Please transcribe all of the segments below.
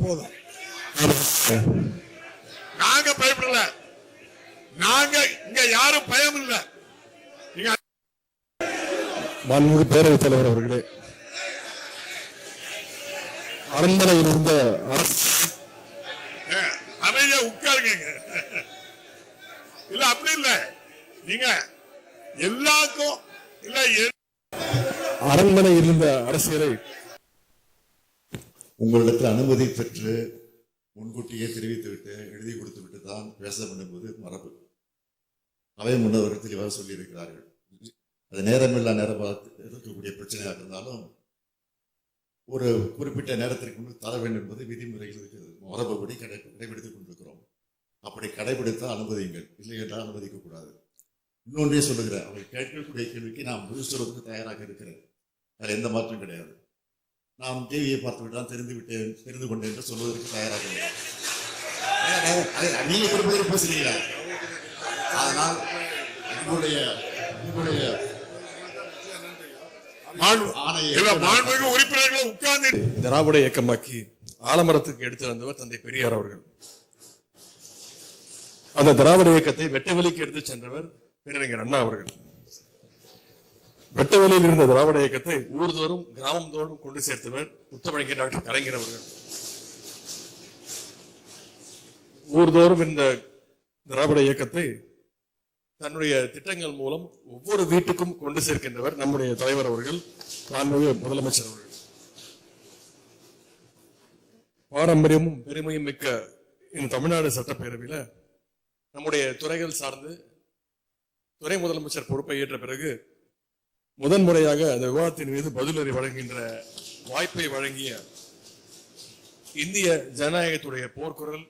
போதும். நாங்க பயப்படல. நாங்க இங்க யாரும் பயம் இல்ல மாண்புமிகு பேரவைத் தலைவர் அவர்களே அரண்மனையில் இருந்த அமைதியா உட்காருங்க இல்ல அப்படி இல்ல. நீங்க எல்லாருக்கும் இல்ல அரண்மனையில் இருந்த அரசியலை உங்களிடத்தில் அனுமதி பெற்று முன்கூட்டியே தெரிவித்துவிட்டு எழுதி கொடுத்து விட்டு தான் பேச பண்ணும்போது மரபு. அவை முன்னவர்கள் தெளிவாக சொல்லியிருக்கிறார்கள். அது நேரமில்லா நேரமாக இருக்கக்கூடிய பிரச்சனையாக இருந்தாலும் ஒரு குறிப்பிட்ட நேரத்திற்கு முன்பு தர வேண்டும் என்பது விதிமுறையில் இருக்கிறது. மரபுபடி கடை கடைபிடித்துக் கொண்டிருக்கிறோம். அப்படி கடைபிடித்தால் அனுமதியுங்கள். இல்லை என்றால் அனுமதிக்கக்கூடாது இன்னொன்றே சொல்லுகிறேன். அவர்கள் கேட்கக்கூடிய கேள்விக்கு நான் முழு சொல்வதற்கு தயாராக இருக்கிறேன். அதில் எந்த மாற்றம் கிடையாது. நான் டிவியை பார்த்து விட்டால் தெரிந்து விட்டேன் தெரிந்து கொண்டேன் என்று சொல்வதற்கு தயாராக நீங்க திருப்பதி பேசுறீங்க அதனால் உங்களுடைய உங்களுடைய உறுப்பினர்கள் உட்கார்ந்து திராவிட இயக்கமாக்கி ஆலமரத்துக்கு எடுத்து வந்தவர் தந்தை பெரியார் அவர்கள். அந்த திராவிட இயக்கத்தை வெட்டவெளிக்கு எடுத்து சென்றவர் பேரறிஞர் அண்ணா அவர்கள். வெட்டவெளியில் இருந்த திராவிட இயக்கத்தை ஊர்தோறும் கிராமம் தோறும் கொண்டு சேர்த்தவர் முத்தமிழக டாக்டர் கலைஞர் அவர்கள். ஊர்தோறும் இந்த திராவிட இயக்கத்தை தன்னுடைய திட்டங்கள் மூலம் ஒவ்வொரு வீட்டுக்கும் கொண்டு சேர்க்கின்றவர் நம்முடைய தலைவர் அவர்கள் மாண்புமிகு முதலமைச்சர் அவர்கள். பாரம்பரியமும் பெருமையும் மிக்க இந்த தமிழ்நாடு சட்டப்பேரவையில் நம்முடைய துறைகள் சார்ந்து துறை முதலமைச்சர் பொறுப்பை ஏற்ற பிறகு முதன்முறையாக அந்த விவாதத்தின் மீது பதிலறி வழங்குகின்ற வாய்ப்பை வழங்கிய இந்திய ஜனநாயகத்துடைய போர்க்குரல்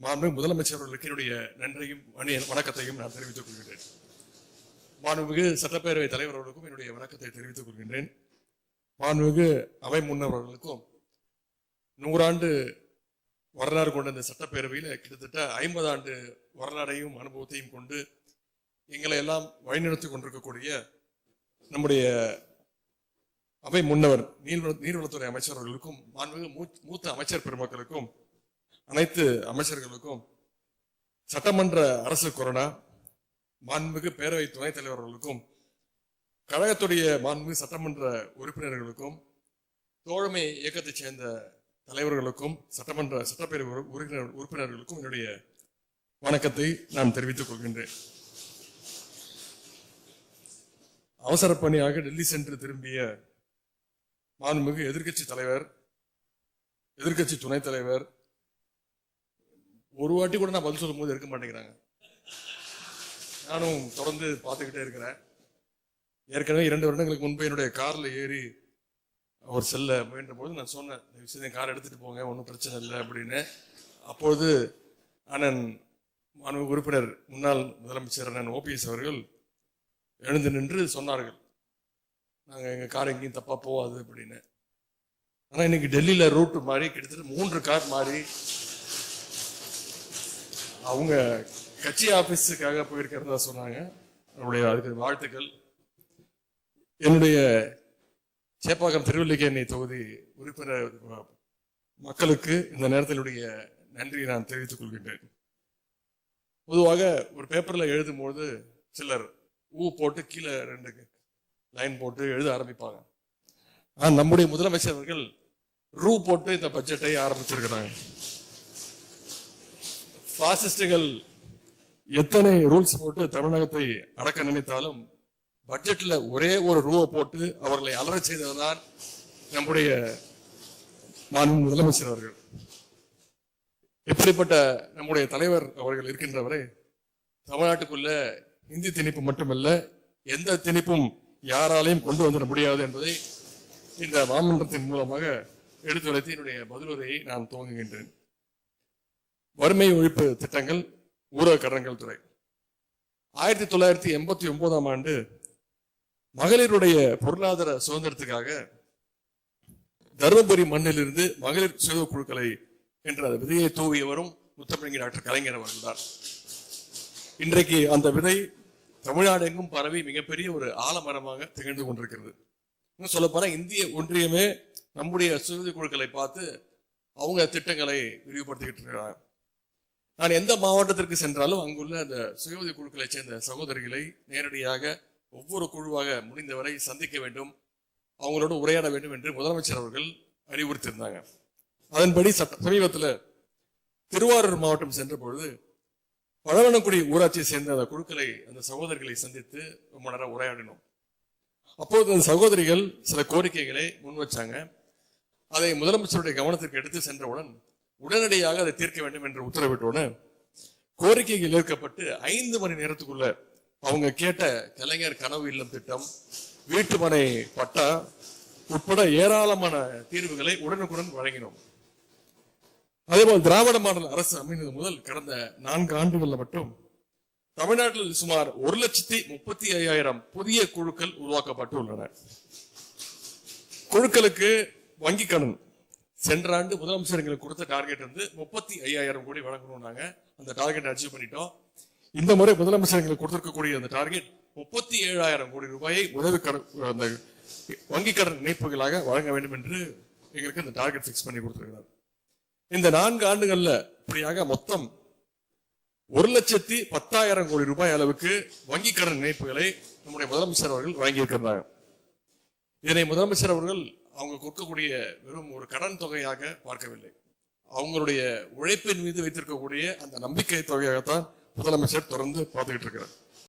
மாண்புமிகு முதலமைச்சர் அவர்களுக்கு என்னுடைய நன்றியும் வணக்கத்தையும் நான் தெரிவித்துக் கொள்கின்றேன் மாண்புமிகு சட்டப்பேரவை தலைவர் அவர்களுக்கும் என்னுடைய வணக்கத்தை தெரிவித்துக் கொள்கின்றேன். மாண்புமிகு அவை முன்னவர்களுக்கும் நூறாண்டு வரலாறு கொண்ட இந்த சட்டப்பேரவையில் கிட்டத்தட்ட ஐம்பது ஆண்டு வரலாறையும் அனுபவத்தையும் கொண்டு எங்களை எல்லாம் வழிநடத்தி கொண்டிருக்கக்கூடிய நம்முடைய அவை முன்னவர் நீர்வள நீர்வளத்துறை அமைச்சர்களுக்கும் மாண்புமிகு மூ- மூத்த அமைச்சர் பெருமக்களுக்கும் அனைத்து அமைச்சர்களுக்கும் சட்டமன்ற அரசு கொரோனா மாண்புமிகு பேரவை துணைத் தலைவர்களுக்கும் கழகத்துடைய மாண்புமிகு சட்டமன்ற உறுப்பினர்களுக்கும் தோழமை இயக்கத்தைச் சேர்ந்த தலைவர்களுக்கும் சட்டமன்ற சட்டப்பேரவை உறுப்பினர் உறுப்பினர்களுக்கும் என்னுடைய வணக்கத்தை நான் தெரிவித்துக் கொள்கின்றேன். அவசர பணியாக டெல்லி சென்று திரும்பிய மாண்புமிகு எதிர்க்கட்சி தலைவர் எதிர்க்கட்சி துணைத் தலைவர் ஒரு வாட்டி கூட நான் பதில் சொல்லும் போது இருக்க மாட்டேங்கிறாங்க. நானும் தொடர்ந்து பார்த்துக்கிட்டே இருக்கிறேன். ஏற்கனவே இரண்டு வருடங்களுக்கு முன்பு என்னுடைய காரில் ஏறி அவர் செல்ல முயன்ற போது நான் சொன்னேன் இந்த விஷயத்தையும் என் கார் எடுத்துகிட்டு போங்க ஒன்றும் பிரச்சனை இல்லை அப்படின்னு. அப்பொழுது அண்ணன் மாணவ உறுப்பினர் முன்னாள் முதலமைச்சர் அண்ணன் ஓபிஎஸ் அவர்கள் எழுந்து நின்று சொன்னார்கள். நாங்கள் எங்கள் கார் எங்கேயும் தப்பாக போகாது அப்படின்னு. ஆனால் இன்னைக்கு டெல்லியில் ரூட்டு மாறி கிட்டத்தட்ட மூன்று கார் மாறி அவங்க கட்சி ஆஃபீஸுக்காக போயிருக்கிறதா சொன்னாங்க. அவருடைய அதுக்கு வாழ்த்துக்கள். என்னுடைய சேப்பாக்கம் திருவல்லிக்கேணி தொகுதி உறுப்பினர் மக்களுக்கு இந்த நேரத்தினுடைய நன்றியை நான் தெரிவித்துக் கொள்கின்றேன். பொதுவாக ஒரு பேப்பரில் எழுதும்போது சிலர் ஊ போட்டு கீழே ரெண்டு லைன் போட்டு எழுத ஆரம்பிப்பாங்க. ஆனால் நம்முடைய முதலமைச்சர் அவர்கள் ரூ போட்டு இந்த பட்ஜெட்டை ஆரம்பிச்சிருக்கிறாங்க. பாசிஸ்டுகள் எத்தனை ரூல்ஸ் போட்டு தமிழகத்தை அடக்க நினைத்தாலும் பட்ஜெட்ல ஒரே ஒரு ரூவை போட்டு அவர்களை அலறச் செய்ததுதான் நம்முடைய மாண்பு முதலமைச்சர் அவர்கள். எப்படிப்பட்ட நம்முடைய தலைவர் அவர்கள் இருக்கின்றவரை தமிழ்நாட்டுக்குள்ள இந்தி திணிப்பு மட்டுமல்ல எந்த திணிப்பும் யாராலையும் கொண்டு வந்துட முடியாது என்பதை இந்த மாமன்றத்தின் மூலமாக எடுத்துரைத்து என்னுடைய பதிலுரையை நான் துவங்குகின்றேன். வறுமை ஒழிப்பு திட்டங்கள் ஊரக கடன்கள் துறை. ஆயிரத்தி தொள்ளாயிரத்தி எண்பத்தி ஒன்பதாம் ஆண்டு மகளிருடைய பொருளாதார சுதந்திரத்துக்காக தருமபுரி மண்ணிலிருந்து மகளிர் சுய குழுக்களை என்ற விதையை தூவியவரும் முத்தமிழங்கி டாக்டர் கலைஞர் அவர்கள்தான் இன்றைக்கு அந்த விதை தமிழ்நாடு எங்கும் பரவி மிகப்பெரிய ஒரு ஆலமரமாக திகழ்ந்து கொண்டிருக்கிறது. இன்னும் சொல்ல இந்திய ஒன்றியமே நம்முடைய சுய குழுக்களை பார்த்து அவங்க திட்டங்களை விரிவுபடுத்திக்கிட்டு இருக்கிறாங்க. நான் எந்த மாவட்டத்திற்கு சென்றாலும் அங்குள்ள அந்த சுய உதவி குழுக்களை சேர்ந்த சகோதரிகளை நேரடியாக ஒவ்வொரு குழுவாக முடிந்தவரை சந்திக்க வேண்டும் அவங்களோட உரையாட வேண்டும் என்று முதலமைச்சர் அவர்கள் அறிவுறுத்தியிருந்தாங்க. அதன்படி சட்ட சமீபத்தில் திருவாரூர் மாவட்டம் சென்ற பொழுது பழவனக்குடி ஊராட்சியை சேர்ந்த அந்த குழுக்களை அந்த சகோதரிகளை சந்தித்து ரொம்ப நேரம் உரையாடினோம். அப்போது அந்த சகோதரிகள் சில கோரிக்கைகளை முன் வச்சாங்க. அதை முதலமைச்சருடைய கவனத்திற்கு எடுத்து சென்றவுடன் உடனடியாக அதை தீர்க்க வேண்டும் என்று உத்தரவிட்டவுடன் கோரிக்கைகள் ஏற்கப்பட்டு ஐந்து மணி நேரத்துக்குள்ள அவங்க கேட்ட கலைஞர் கனவு இல்லம் திட்டம் வீட்டுமனை பட்டா உட்பட ஏராளமான தீர்வுகளை உடனுக்குடன் வழங்கினோம். அதே போல் திராவிட மாடல் அரசு அமைந்தது முதல் கடந்த நான்கு ஆண்டுகளில் மட்டும் தமிழ்நாட்டில் சுமார் ஒரு லட்சத்தி முப்பத்தி ஐயாயிரம் புதிய குழுக்கள் உருவாக்கப்பட்டு உள்ளன குழுக்களுக்கு வங்கி கடன். சென்ற ஆண்டு முதலமைச்சர் எங்களுக்கு கொடுத்த டார்கெட் வந்து முப்பத்தி ஐயாயிரம் கோடி வழங்கணும்னாங்க. அந்த டார்கெட் அச்சீவ் பண்ணிட்டோம். இந்த முறை முதலமைச்சர் எங்களுக்கு கொடுத்திருக்கக்கூடிய அந்த டார்கெட் முப்பத்தி ஏழாயிரம் கோடி ரூபாயை உதவி கடன் அந்த வங்கி கடன் இணைப்புகளாக வழங்க வேண்டும் என்று எங்களுக்கு அந்த டார்கெட் ஃபிக்ஸ் பண்ணி கொடுத்திருக்கிறார். இந்த நான்கு ஆண்டுகள்ல இப்படியாக மொத்தம் ஒரு லட்சத்தி பத்தாயிரம் கோடி ரூபாய் அளவுக்கு வங்கி கடன் இணைப்புகளை நம்முடைய முதலமைச்சர் அவர்கள் வழங்கியிருக்கிறாங்க இதனை முதலமைச்சர் அவர்கள் அவங்க கொடுக்கக்கூடிய வெறும் ஒரு கடன் தொகையாக பார்க்கவில்லை. அவங்களுடைய உழைப்பின் மீது வைத்திருக்கக்கூடிய அந்த நம்பிக்கை தொகையாகத்தான் முதலமைச்சர் தொடர்ந்து பார்த்துக்கிட்டு இருக்கிறார்.